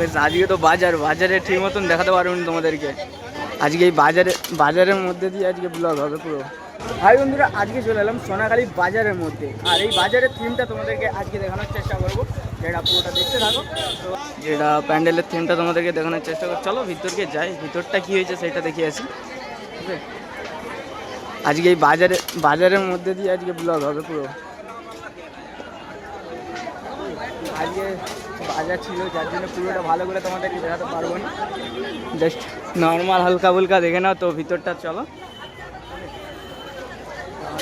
আজকে তো বাজার, বাজারে ঠিক মতন দেখাতে পারব না তোমাদেরকে। আজকে এই বাজারে, বাজারের মধ্যে দিয়ে আজকে ব্লগ হবে পুরো। হাই বন্ধুরা, আজকে চলে এলাম সোনাখালী বাজারের মধ্যে। আর এই বাজারের থিমটা তোমাদেরকে আজকে দেখানোর চেষ্টা করব। যেটা পুরোটা দেখতে থাকো। তো যেটা প্যান্ডেলের থিমটা তোমাদেরকে দেখানোর চেষ্টা করো চলো ভিতরকে যাই। ভিতরটা কি হয়েছে সেটা দেখে আসি। আজকে এই বাজারে, বাজারের মধ্যে দিয়ে আজকে ব্লগ হবে পুরো। আজকে বাজার ছিল, যার জন্য পুরোটা ভালো করে তোমাদেরকে দেখাতে পারব না। জাস্ট নর্মাল হালকা ফুলকা দেখে নাও তো ভিতরটা, চলো।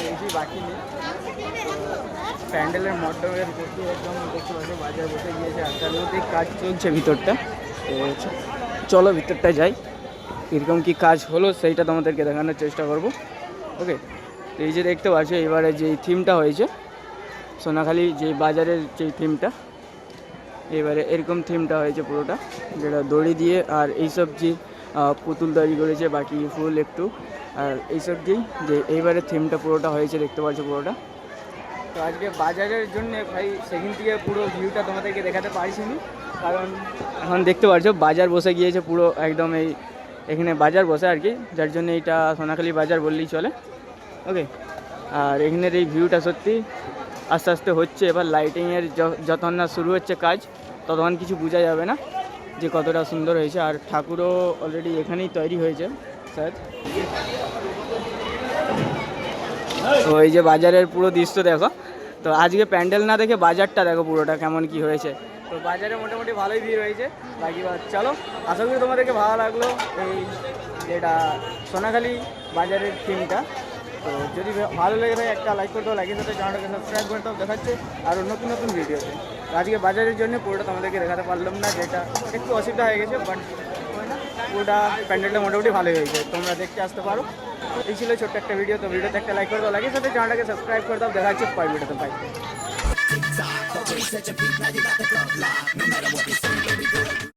বেশি বাকি নেই। প্যান্ডেলের মণ্ডপের প্রতি একদম দেখতে পাচ্ছ, বাজার বসে গিয়েছে আজকাল মধ্যেই কাজ চলছে ভিতরটা। তো চলো ভিতরটা যাই। কীরকম কী কাজ হলো সেইটা তোমাদেরকে দেখানোর চেষ্টা করব। ওকে তো এই যে দেখতে পাচ্ছ, এবারে যে থিমটা হয়েছে, সোনাখালি যে বাজারের যে থিমটা এবারে এরকম থিমটা হয়েছে পুরোটা, যেটা দড়ি দিয়ে আর এইসব যে পুতুল তৈরি করেছে, বাকি ফুল একটু, আর এইসব দিয়েই যে এইবারে থিমটা পুরোটা হয়েছে, দেখতে পাচ্ছ পুরোটা। তো আজকে বাজারের জন্য ভাই, সেখান থেকে পুরো ভিউটা তোমাদেরকে দেখাতে পারছি নি কারণ এখন দেখতে পাচ্ছ, বাজার বসে গিয়েছে পুরো একদম এই, এখানে বাজার বসে আর কি, যার জন্য এইটা সোনাখালি বাজার বললেই চলে। ওকে আর এখানের এই ভিউটা সত্যি আস্তে আস্তে হচ্ছে, এবার লাইটিংয়ের যতক্ষণ না শুরু হচ্ছে কাজ, ততক্ষণ কিছু বোঝা যাবে না যে কতটা সুন্দর হয়েছে। আর ঠাকুরও অলরেডি এখানেই তৈরি হয়েছে, স্যার। তো এই যে বাজারের পুরো দৃশ্য দেখো, তো আজকে প্যান্ডেল না দেখে বাজারটা দেখো পুরোটা কেমন কি হয়েছে। তো বাজারে মোটামুটি ভালোই ভিড় হয়েছে, বাকি চলো, আশা করি তোমাদেরকে ভালো লাগল এই যেটা সোনাখালি বাজারের থিমটা তো যদি ভালো লেগে থাকে একটা লাইক করতে লাগে সাথে চ্যানেলটাকে সাবস্ক্রাইব করতে হবে দেখাচ্ছে আরও নতুন নতুন ভিডিওতে আজকে বাজারের জন্য পুরোটা তোমাদেরকে দেখাতে পারলাম না, যেটা একটু অসুবিধা হয়ে গেছে বাট পুরোটা প্যান্ডেলটা মোটামুটি ভালোই হয়েছে। তোমরা দেখতে আসতে পারো। এই ছিল ছোট্ট একটা ভিডিও তো ভিডিওতে একটা লাইক করে দাও লাগে সাথে চ্যানেলটাকে সাবস্ক্রাইব করে দাও দেখা হচ্ছে পরের ভিডিওতে পাই